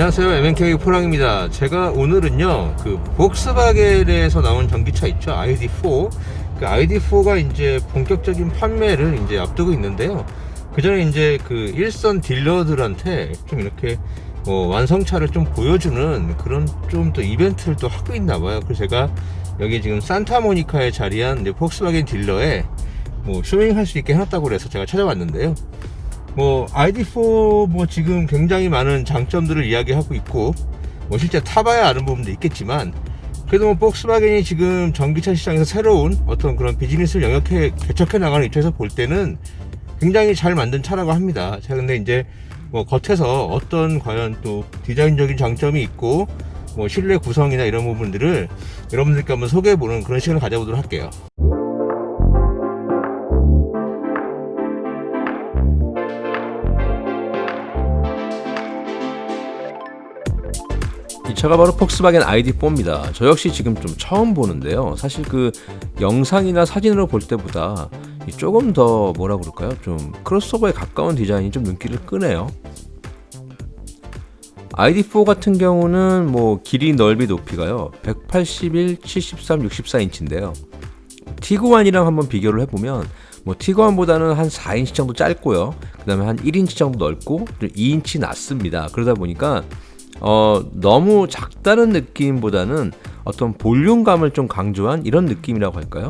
안녕하세요. MNK 포랑입니다. 제가 오늘은요, 그 복스바겐에서 나온 전기차 있죠, ID4. 그 ID4가 이제 본격적인 판매를 이제 앞두고 있는데요. 그 전에 이제 그 일선 딜러들한테 좀 이렇게 뭐 완성차를 좀 보여주는 그런 좀 또 이벤트를 또 하고 있나 봐요. 그래서 제가 여기 지금 산타모니카에 자리한 이제 폭스바겐 딜러에 뭐 쇼잉할 수 있게 해놨다고 그래서 제가 찾아왔는데요. 뭐 ID4 뭐 지금 굉장히 많은 장점들을 이야기하고 있고 뭐 실제 타봐야 아는 부분도 있겠지만 그래도 뭐 폭스바겐이 지금 전기차 시장에서 새로운 어떤 그런 비즈니스를 영역해 개척해 나가는 입장에서 볼 때는 굉장히 잘 만든 차라고 합니다. 자 근데 이제 뭐 겉에서 어떤 과연 또 디자인적인 장점이 있고 뭐 실내 구성이나 이런 부분들을 여러분들께 한번 소개해 보는 그런 시간을 가져보도록 할게요. 이 차가 바로 폭스바겐 ID4입니다. 저 역시 지금 좀 처음 보는데요. 사실 그 영상이나 사진으로 볼 때보다 이 조금 더 뭐라 그럴까요? 좀 크로스오버에 가까운 디자인이 좀 눈길을 끄네요. ID4 같은 경우는 뭐 길이 넓이 높이가요. 181, 73, 64인치인데요. 티구안이랑 한번 비교를 해보면 뭐 티구안보다는 한 4인치 정도 짧고요. 그 다음에 한 1인치 정도 넓고 2인치 낮습니다. 그러다 보니까 어, 너무 작다는 느낌보다는 어떤 볼륨감을 좀 강조한 이런 느낌이라고 할까요?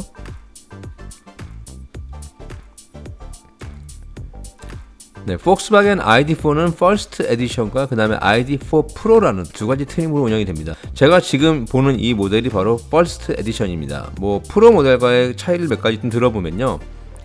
네, 폭스바겐 ID4는 퍼스트 에디션과 그 다음에 ID4 프로라는 두 가지 트림으로 운영이 됩니다. 제가 지금 보는 이 모델이 바로 퍼스트 에디션입니다. 뭐 프로 모델과의 차이를 몇 가지 좀 들어보면요.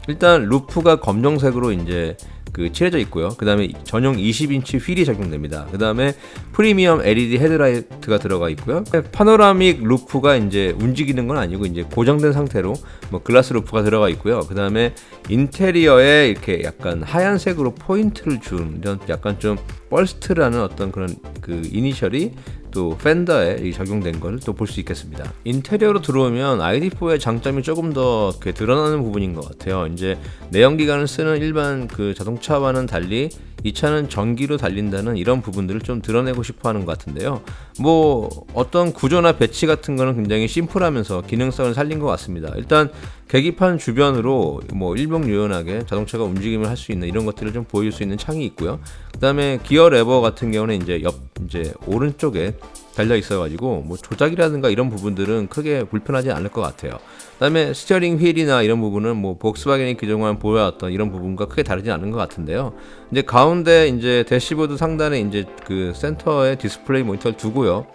일단 루프가 검정색으로 이제 그 칠해져 있고요. 그 다음에 전용 20인치 휠이 적용됩니다. 그 다음에 프리미엄 LED 헤드라이트가 들어가 있고요. 파노라믹 루프가 이제 움직이는 건 아니고 이제 고정된 상태로 뭐 글라스 루프가 들어가 있고요. 그 다음에 인테리어에 이렇게 약간 하얀색으로 포인트를 준 이런 약간 좀 벌스트라는 어떤 그런 그 이니셜이 또 팬더에 적용된 걸또볼 수 있겠습니다. 인테리어로 들어오면 ID4의 장점이 조금 더 드러나는 부분인 것 같아요. 이제 내연기관을 쓰는 일반 그 자동 차와는 달리 이 차는 전기로 달린다는 이런 부분들을 좀 드러내고 싶어 하는 것 같은데요. 뭐 어떤 구조나 배치 같은 거는 굉장히 심플하면서 기능성을 살린 것 같습니다. 일단 계기판 주변으로 뭐 일목요연하게 자동차가 움직임을 할 수 있는 이런 것들을 좀 보여줄 수 있는 창이 있고요. 그다음에 기어 레버 같은 경우는 이제 옆 이제 오른쪽에 달려 있어가지고 뭐 조작이라든가 이런 부분들은 크게 불편하지 않을 것 같아요. 그다음에 스티어링 휠이나 이런 부분은 뭐 복스바겐이 그동안 보여왔던 이런 부분과 크게 다르지 않은 것 같은데요. 이제 가운데 이제 대시보드 상단에 이제 그 센터에 디스플레이 모니터를 두고요.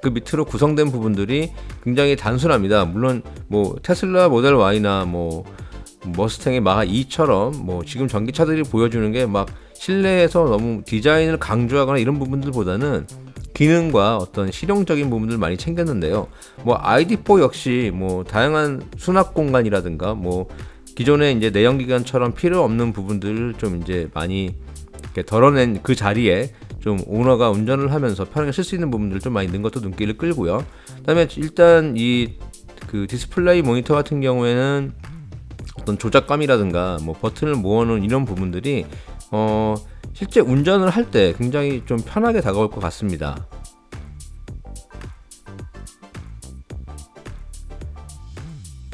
그 밑으로 구성된 부분들이 굉장히 단순합니다. 물론 뭐 테슬라 모델 Y나 뭐 머스탱의 마하 2처럼 뭐 지금 전기차들이 보여주는 게 막 실내에서 너무 디자인을 강조하거나 이런 부분들보다는 기능과 어떤 실용적인 부분들 많이 챙겼는데요. 뭐 ID4 역시 뭐 다양한 수납 공간이라든가 뭐 기존에 이제 내연기관처럼 필요 없는 부분들을 좀 이제 많이 덜어낸 그 자리에 좀 오너가 운전을 하면서 편하게 쓸 수 있는 부분들을 좀 많이 넣은 것도 눈길을 끌고요. 그다음에 일단 이 그 디스플레이 모니터 같은 경우에는 어떤 조작감이라든가 뭐 버튼을 모아놓은 이런 부분들이 어 실제 운전을 할 때 굉장히 좀 편하게 다가올 것 같습니다.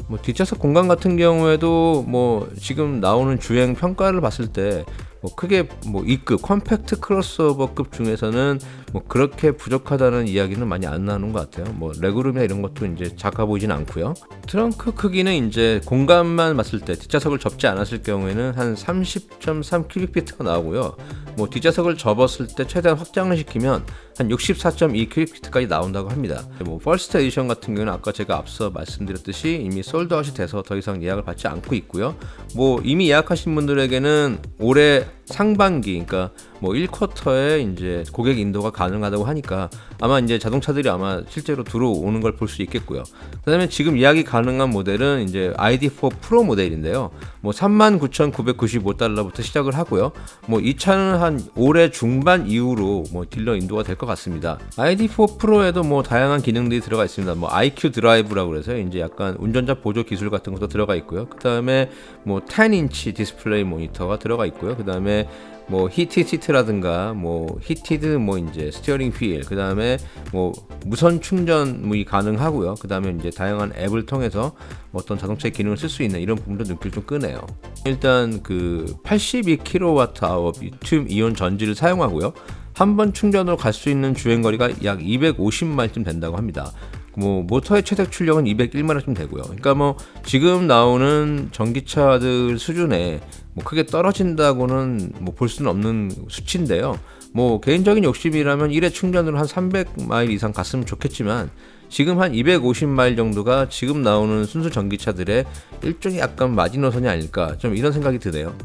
뭐 뒷좌석 공간 같은 경우에도 뭐 지금 나오는 주행 평가를 봤을 때 뭐 크게 뭐 2급 컴팩트 크로스오버급 중에서는 뭐 그렇게 부족하다는 이야기는 많이 안 나오는 것 같아요. 뭐 레그룸이나 이런 것도 이제 작아 보이진 않고요. 트렁크 크기는 이제 공간만 봤을 때 뒷좌석을 접지 않았을 경우에는 한 30.3 큐빅피트가 나오고요. 뭐 뒷좌석을 접었을 때 최대한 확장을 시키면 한 64.2 큐빅피트까지 나온다고 합니다. 뭐 퍼스트 에디션 같은 경우는 아까 제가 앞서 말씀드렸듯이 이미 솔드아웃이 돼서 더 이상 예약을 받지 않고 있고요. 뭐 이미 예약하신 분들에게는 올해 상반기, 그러니까 뭐 1쿼터에 이제 고객 인도가 가능하다고 하니까 아마 이제 자동차들이 아마 실제로 들어오는 걸 볼 수 있겠고요. 그다음에 지금 예약이 가능한 모델은 이제 ID4 프로 모델인데요. 뭐 39,995달러부터 시작을 하고요. 뭐 이 차는 한 올해 중반 이후로 뭐 딜러 인도가 될 것 같습니다. ID4 프로에도 뭐 다양한 기능들이 들어가 있습니다. 뭐 IQ 드라이브라고 그래서 이제 약간 운전자 보조 기술 같은 것도 들어가 있고요. 그다음에 뭐 10인치 디스플레이 모니터가 들어가 있고요. 그다음에 다음에 뭐 히트 시트라든가 뭐 히티드 뭐 이제 스티어링 휠 그다음에 뭐 무선 충전이 가능하고요. 그다음에 이제 다양한 앱을 통해서 뭐 어떤 자동차의 기능을 쓸 수 있는 이런 부분도 느낄 좀 끄네요. 일단 그 82kWh 리튬 이온 전지를 사용하고요. 한 번 충전으로 갈 수 있는 주행 거리가 약 250마일쯤 된다고 합니다. 뭐 모터의 최대 출력은 201마력쯤 되고요. 그러니까 뭐 지금 나오는 전기차들 수준에 뭐 크게 떨어진다고는 뭐 볼 수는 없는 수치인데요. 뭐 개인적인 욕심이라면 1회 충전으로 한 300마일 이상 갔으면 좋겠지만 지금 한 250마일 정도가 지금 나오는 순수 전기차들의 일종의 약간 마지노선이 아닐까 좀 이런 생각이 드네요.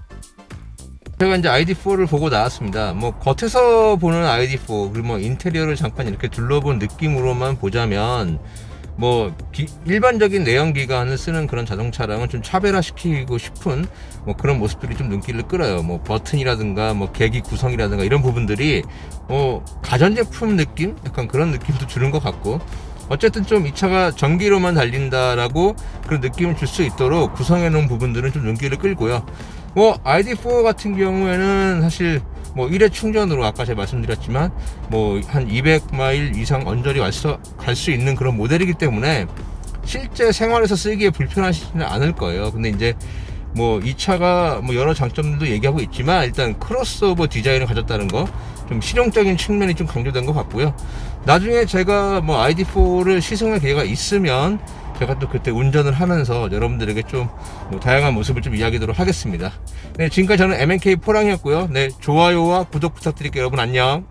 제가 이제 ID4를 보고 나왔습니다. 뭐 겉에서 보는 ID4 그리고 뭐 인테리어를 잠깐 이렇게 둘러본 느낌으로만 보자면 뭐 기- 일반적인 내연 기관을 쓰는 그런 자동차랑은 좀 차별화시키고 싶은 뭐 그런 모습들이 좀 눈길을 끌어요. 뭐 버튼이라든가 뭐 계기 구성이라든가 이런 부분들이 뭐 가전제품 느낌 약간 그런 느낌도 주는 것 같고 어쨌든 좀 이 차가 전기로만 달린다라고 그런 느낌을 줄 수 있도록 구성해 놓은 부분들은 좀 눈길을 끌고요. 뭐 ID4 같은 경우에는 사실 뭐 1회 충전으로 아까 제가 말씀드렸지만 뭐 한 200마일 이상 언저리 갈 수 있는 그런 모델이기 때문에 실제 생활에서 쓰기에 불편하시지는 않을 거예요. 근데 이제 뭐 이 차가 뭐 여러 장점도 얘기하고 있지만 일단 크로스오버 디자인을 가졌다는 거 좀 실용적인 측면이 좀 강조된 것 같고요. 나중에 제가 뭐 ID4를 시승할 기회가 있으면 제가 또 그때 운전을 하면서 여러분들에게 좀 뭐 다양한 모습을 좀 이야기하도록 하겠습니다. 네, 지금까지 저는 MNK 포랑이었고요. 네, 좋아요와 구독 부탁드릴게요. 여러분 안녕.